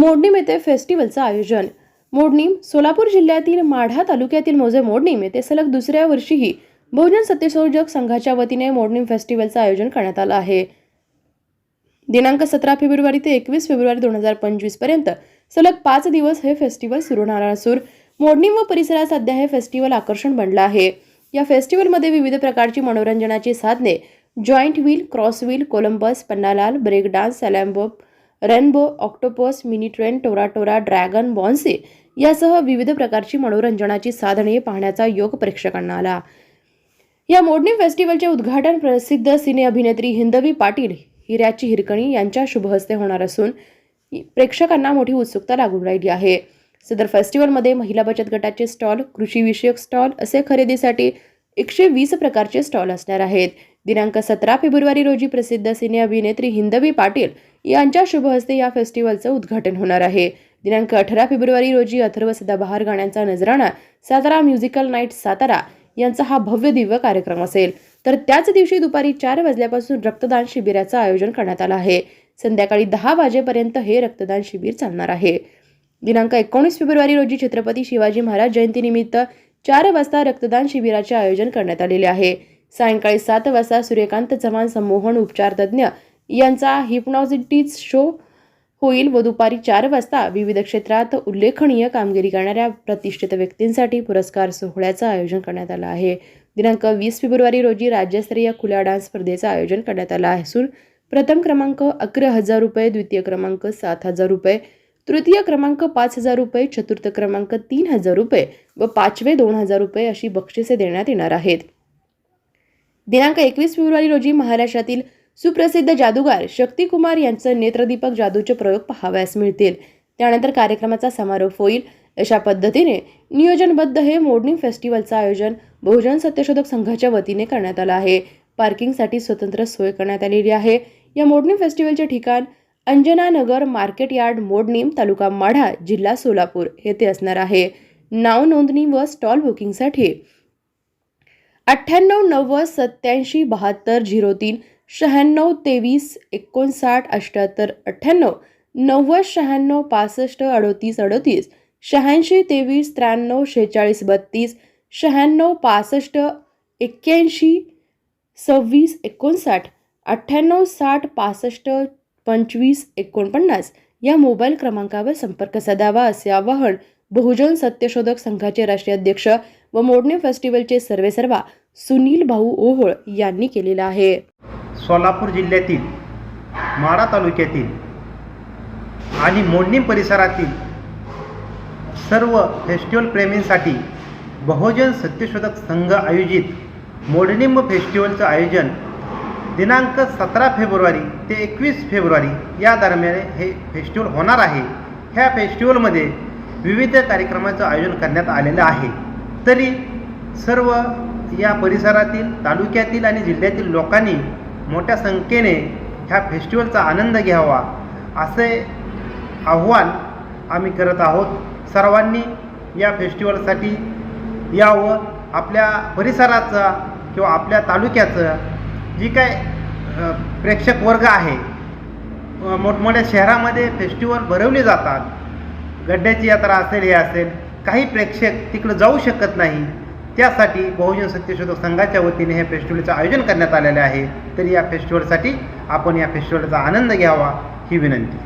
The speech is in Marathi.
मोडणीम येथे फेस्टिवलचं आयोजन. मोडणीम सोलापूर जिल्ह्यातील माढा तालुक्यातील मोजे मोडणीम येथे सलग दुसऱ्या वर्षीही बहुजन सत्यशोधक संघाच्या वतीने मोडणीम फेस्टिवलचं आयोजन करण्यात आलं आहे. दिनांक सतरा फेब्रुवारी ते एकवीस फेब्रुवारी दोन हजार पंचवीसपर्यंत सलग पाच दिवस हे फेस्टिवल सुरू राहणार असून मोडणीम व परिसरात सध्या हे फेस्टिवल आकर्षण बनलं आहे. या फेस्टिवलमध्ये विविध प्रकारची मनोरंजनाची साधने giant wheel cross wheel Columbus Pannalal break dance सॅलॅम्बोप rainbow octopus mini train Tora Tora dragon bounce यासह विविध प्रकारची मनोरंजनाची साधने पाहण्याचा योग प्रेक्षकांना आला. या मोडणी फेस्टिवलचे उद्घाटन प्रसिद्ध सिने अभिनेत्री हिंदवी पाटील हिऱ्याची हिरकणी यांच्या शुभहस्ते होणार असून प्रेक्षकांना मोठी उत्सुकता लागून राहिली आहे. सदर फेस्टिवलमध्ये महिला बचत गटाचे स्टॉल कृषीविषयक स्टॉल असे खरेदीसाठी एकशे वीस प्रकारचे स्टॉल असणार आहेत. दिनांक सतरा फेब्रुवारी रोजी प्रसिद्ध सिने अभिनेत्री हिंदवी पाटील यांच्या शुभहस्ते या फेस्टिवलचं उद्घाटन होणार आहे. दिनांक अठरा फेब्रुवारी रोजी अथर्व सदाबहार गाण्यांचा नजराणा सातारा म्युझिकल नाईट सातारा यांचा हा भव्य दिव्य कार्यक्रम असेल. तर त्याच दिवशी दुपारी चार वाजल्यापासून रक्तदान शिबिराचं आयोजन करण्यात आलं आहे. संध्याकाळी दहा वाजेपर्यंत हे रक्तदान शिबिर चालणार आहे. दिनांक एकोणीस फेब्रुवारी रोजी छत्रपती शिवाजी महाराज जयंतीनिमित्त चार वाजता रक्तदान शिबिराचे आयोजन करण्यात आलेले आहे. सायंकाळी सात वाजता सूर्यकांत चव्हाण संमोहन उपचार तज्ज्ञ यांचा हिप्नॉझिटीज शो होईल व दुपारी चार वाजता विविध क्षेत्रात उल्लेखनीय कामगिरी करणाऱ्या प्रतिष्ठित व्यक्तींसाठी पुरस्कार सोहळ्याचं आयोजन करण्यात आलं आहे. दिनांक वीस फेब्रुवारी रोजी राज्यस्तरीय खुल्या डान्स स्पर्धेचं आयोजन करण्यात आलं असून प्रथम क्रमांक अकरा हजार रुपये द्वितीय क्रमांक सात हजार रुपये तृतीय क्रमांक पाच हजार रुपये चतुर्थ क्रमांक तीन हजार रुपये व पाचवे दोन हजार रुपये अशी बक्षिसे देण्यात येणार आहेत. दिनांक एकवीस फेब्रुवारी रोजी महाराष्ट्रातील सुप्रसिद्ध जादूगार शक्तिकुमार यांचं नेत्रदीपक जादूचे प्रयोग पहावयास मिळतील. त्यानंतर कार्यक्रमाचा समारोप होईल. अशा पद्धतीने नियोजनबद्ध हे मोडणी फेस्टिवलचं आयोजन बहुजन सत्यशोधक संघाच्या वतीने करण्यात आलं आहे. पार्किंगसाठी स्वतंत्र सोय करण्यात आलेली आहे. या मोडणी फेस्टिवलचे ठिकाण अंजना नगर मार्केट यार्ड मोडणीम तालुका माढा जिल्हा सोलापूर येथे असणार आहे. नाव नोंदणी व स्टॉल बुकिंगसाठी अठ्ठ्याण्णव नव्वद सत्याऐंशी बहात्तर झिरो तीन शहाण्णव तेवीस एकोणसाठ अठ्ठ्याहत्तर अठ्ठ्याण्णव नव्वद शहाण्णव पासष्ट अडतीस अडतीस शहाऐंशी तेवीस त्र्याण्णव शेहेचाळीस बत्तीस शहाण्णव पासष्ट एक्क्याऐंशी सव्वीस एकोणसाठ अठ्ठ्याण्णव साठ पासष्ट पंचवीस एकोणपन्नास या मोबाईल क्रमांकावर संपर्क साधावा असे आवाहन बहुजन सत्यशोधक संघाचे राष्ट्रीय अध्यक्ष व मोडणे फेस्टिवलचे सर्वेसर्वा सुनील भाऊ ओहोळ यांनी केलेलं आहे. सोलापूर जिल्ह्यातील माढा तालुक्यातील आणि मोडणी परिसरातील सर्व फेस्टिवल प्रेमींसाठी बहुजन सत्यशोधक संघ आयोजित मोडणिंब फेस्टिवलचं आयोजन दिनांक सतरा फेब्रुवारी ते एकवीस फेब्रुवारी या दरम्यान हे फेस्टिवल होणार आहे. ह्या फेस्टिवलमध्ये विविध कार्यक्रमाचं आयोजन करण्यात आलेलं आहे. तरी सर्व या परिसरातील तालुक्यातील आणि जिल्ह्यातील लोकांनी मोठ्या संख्येने ह्या फेस्टिवलचा आनंद घ्यावा असे आव्हान आम्ही करत आहोत. सर्वांनी या फेस्टिवलसाठी यावं. आपल्या परिसराचा किंवा आपल्या तालुक्याचं जी काय प्रेक्षक वर्ग आहे मोठमोठ्या शहरामध्ये फेस्टिवल भरवले जातात. गड्ड्याची यात्रा असेल हे असेल. काही प्रेक्षक तिकडं जाऊ शकत नाही. त्यासाठी बहुजन सत्यशोधक संघाच्या वतीने हे फेस्टिवलचं आयोजन करण्यात आलेलं आहे. तरी या फेस्टिवलसाठी आपण या फेस्टिवलचा आनंद घ्यावा ही विनंती.